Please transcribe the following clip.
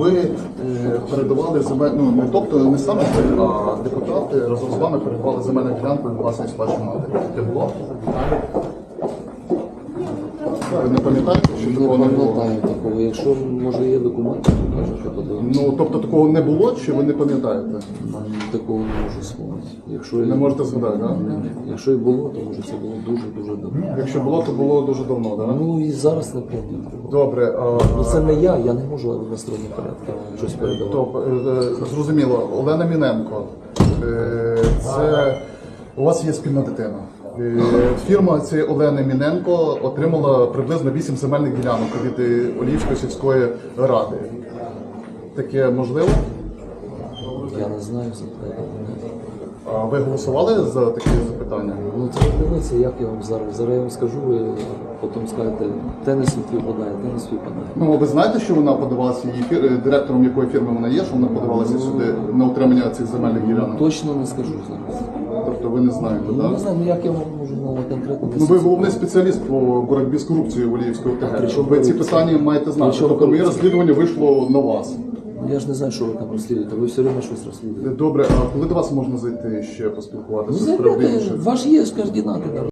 ви е, передавали земель, ну не тобто не саме ви, а депутати разом з вами передавали земельну ділянку у власність вашої було? Ви не пам'ятаєте, що такого не було? пам'ятаю такого. Якщо може є документи, то кажу, що подивимося. Ну тобто такого не було, чи ви не пам'ятаєте? Такого не можу спомнити. Якщо Не можете згадати, так? Якщо і було, то може це було дуже дуже давно. Якщо було, то було дуже давно, так? Ну і зараз не пам'ятаю. Добре, Ну це не я, я не можу в односторонній порядку щось передавати. Тобто, е, е, зрозуміло, Олена Міненко, е, це у вас є спільна дитина. Е, Фірма цієї Олени Міненко отримала приблизно 8 земельних ділянок від е, Олівської сільської ради. Таке можливо? Я не знаю за це. А ви голосували за такі запитання? Ну треба дивитися, як я вам зараз. Зараз я вам скажу, ви потім скажете, те не співпадає, те не співпадає. Ну ви знаєте, що вона подавалася її фір... е, директором якої фірми вона є, що вона подавалася сюди на утримання цих земельних ділянок? Точно не скажу зараз. Тобто ви не знаєте, Ну, так? не знаю, ну як я вам можу на конкретно Ну, ви головний спеціаліст по боротьбі з корупцією в Оліївської ОТГ. Причому Ви ці питання маєте знати. Причому Тобто моє корупція? розслідування вийшло на вас. Ну, Я ж не знаю, що ви там розслідуєте, ви все одно щось розслідуєте. Добре, а коли до вас можна зайти ще Ну, поспілкуватися з зайдете, ваш є координати.